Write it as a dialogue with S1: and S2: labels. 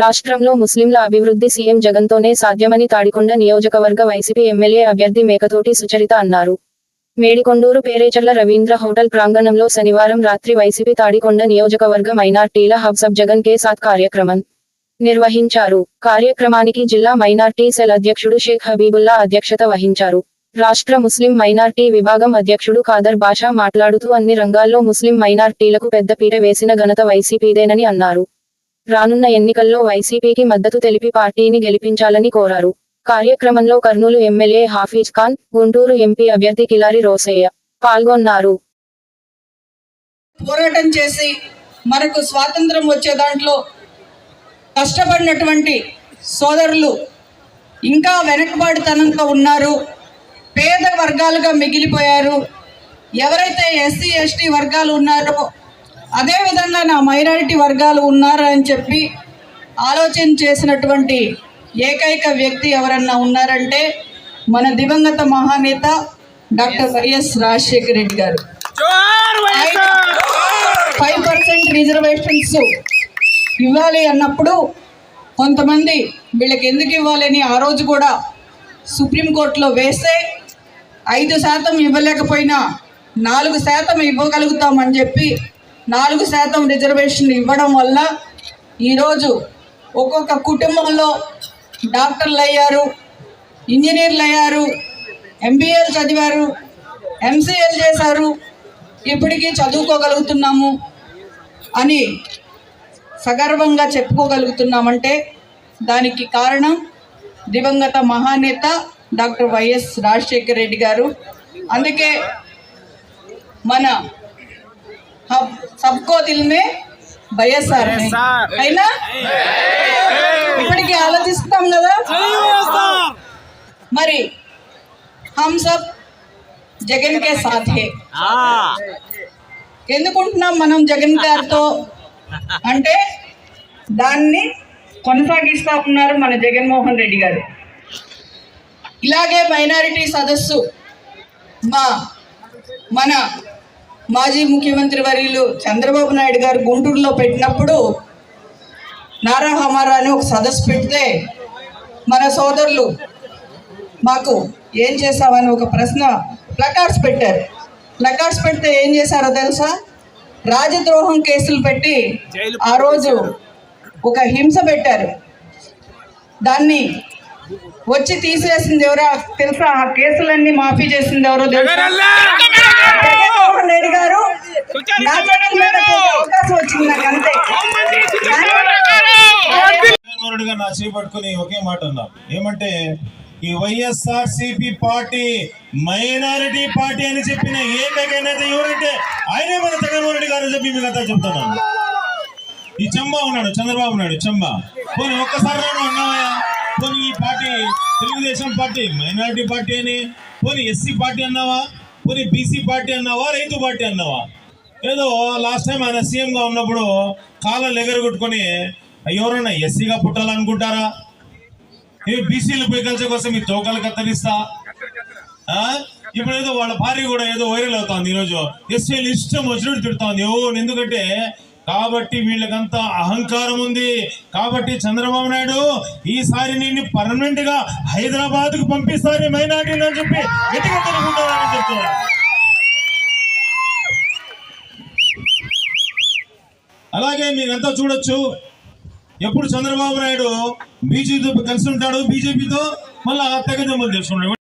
S1: రాష్ట్రంలో ముస్లింల అభివృద్ధి సీఎం జగన్తోనే సాధ్యమని తాడికొండ నియోజకవర్గ వైసీపీ ఎమ్మెల్యే అభ్యర్థి మేకతోటి సుచరిత అన్నారు. మేడికొండూరు పేరేచర్ల రవీంద్ర హోటల్ ప్రాంగణంలో శనివారం రాత్రి వైసీపీ తాడికొండ నియోజకవర్గ మైనార్టీల హబ్సబ్ జగన్ కే సాత్ కార్యక్రమం నిర్వహించారు. కార్యక్రమానికి జిల్లా మైనార్టీ సెల్ అధ్యక్షుడు షేక్ హబీబుల్లా అధ్యక్షత వహించారు. రాష్ట్ర ముస్లిం మైనార్టీ విభాగం అధ్యక్షుడు ఖాదర్ బాషా మాట్లాడుతూ అన్ని రంగాల్లో ముస్లిం మైనార్టీలకు పెద్దపీట వేసిన ఘనత వైసీపీదేనని అన్నారు. రానున్న ఎన్నికల్లో వైసీపీకి మద్దతు తెలిపి పార్టీని గెలిపించాలని కోరారు. కార్యక్రమంలో కర్నూలు ఎమ్మెల్యే హాఫీజ్ ఖాన్ గుంటూరు ఎంపీ అభ్యర్థి కిలారి రోసయ్య పాల్గొన్నారు.
S2: పోరాటం చేసి మనకు స్వాతంత్రం వచ్చే దాంట్లో కష్టపడినటువంటి సోదరులు ఇంకా వెనకబాటుతనంతో ఉన్నారు. పేద వర్గాలుగా మిగిలిపోయారు. ఎవరైతే ఎస్సీ ఎస్టీ వర్గాలు ఉన్నారో అదేవిధంగా నా మైనారిటీ వర్గాలు ఉన్నారు అని చెప్పి ఆలోచన చేసినటువంటి ఏకైక వ్యక్తి ఎవరన్నా ఉన్నారంటే మన దివంగత మహానేత డాక్టర్ వైఎస్ రాజశేఖర రెడ్డి గారు. ఫైవ్ పర్సెంట్ రిజర్వేషన్స్ ఇవ్వాలి అన్నప్పుడు కొంతమంది వీళ్ళకి ఎందుకు ఇవ్వాలని ఆ రోజు కూడా సుప్రీంకోర్టులో వేస్తే ఐదు శాతం ఇవ్వలేకపోయినా నాలుగు శాతం ఇవ్వగలుగుతామని చెప్పి నాలుగు శాతం రిజర్వేషన్ ఇవ్వడం వల్ల ఈరోజు ఒక్కొక్క కుటుంబంలో డాక్టర్లు అయ్యారు ఇంజనీర్లు అయ్యారు ఎంబీఏలు చదివారు ఎంసీఏలు చేశారు ఇప్పటికీ చదువుకోగలుగుతున్నాము అని సగర్వంగా చెప్పుకోగలుగుతున్నామంటే దానికి కారణం దివంగత మహానేత డాక్టర్ వైఎస్ రాజశేఖర రెడ్డి గారు. అందుకే మన సబ్కో దిల్మే వైఎస్ఆర్ అయినా? ఇప్పటికీ ఆలోచిస్తాం కదా? మరి హమ్ సబ్ జగన్ కే సాథ్ ఎందుకుంటున్నాం మనం జగన్ గారితో? అంటే దాన్ని కొనసాగిస్తా ఉన్నారు మన జగన్మోహన్ రెడ్డి గారు. ఇలాగే మైనారిటీ సదస్సు మా మన మాజీ ముఖ్యమంత్రి వర్యులు చంద్రబాబు నాయుడు గారు గుంటూరులో పెట్టినప్పుడు నారా హమారా అని ఒక సదస్సు పెడితే మన సోదరులు మాకు ఏం చేసామని ఒక ప్రశ్న ప్లకార్డ్స్ పెట్టారు. ప్లకార్డ్స్ పెడితే ఏం చేశారో తెలుసా? రాజద్రోహం కేసులు పెట్టి ఆ రోజు ఒక హింస పెట్టారు. దాన్ని వచ్చి తీసివేసింది ఎవరో తెలుసా? ఆ కేసులన్నీ మాఫీ చేసింది ఎవరో తెలుసా జగన్మోహన్ రెడ్డి గారు నా చేతుల మీద చేసే అవకాశం వచ్చింది నాకు అంతే
S3: జగన్మోహనుడిగా నా చేపట్టుకుని ఒకే మాట అన్నాం ఏమంటే ఈ YSR CP party minority party అని చెప్పిన ఏకైక నేత ఎవరంటే ఆయనే మన జగన్మోహన్ రెడ్డి గారు అని చెప్పి మీకు అంతా చెప్తున్నాను ఈ చెంబా ఉన్నాడు చంద్రబాబు నాయుడు చెంబా. పోనీ ఒక్కసారి అన్నావయ్యా పోనీ ఈ party Telugu Desam party minority party అని? పోనీ ఎస్సీ పార్టీ అన్నావా? పోనీ బీసీ పార్టీ అన్నావా? రైతు పార్టీ అన్నావా? ఏదో లాస్ట్ టైం ఆయన సీఎం గా ఉన్నప్పుడు కాళ్ళలు ఎగరగొట్టుకొని ఎవరన్నా ఎస్సీగా పుట్టాలనుకుంటారా? ఏ బీసీలు పైకల్చే కోసం ఈ తోకలు కత్తిరిస్తా? ఆ? ఇప్పుడు ఏదో వాళ్ళ భార్య కూడా ఏదో వైరల్ అవుతుంది ఈరోజు. ఎస్సీలు ఇష్టం వచ్చినట్టు తిడుతోంది. ఎవరు ఎందుకంటే కాబట్టి వీళ్ళకంతా అహంకారం ఉంది. కాబట్టి చంద్రబాబు నాయుడు ఈసారి నిన్ను పర్మనెంట్గా హైదరాబాద్కు పంపిస్తాను మైనార్టీలు అని చెప్పి గట్టిగా చెప్తున్నారు. అలాగే మీరంతా చూడొచ్చు. ఎప్పుడు చంద్రబాబు నాయుడు బీజేపీతో కలిసి ఉంటాడు బీజేపీతో మళ్ళా తెగదమ్మలు చేసుకున్నాడు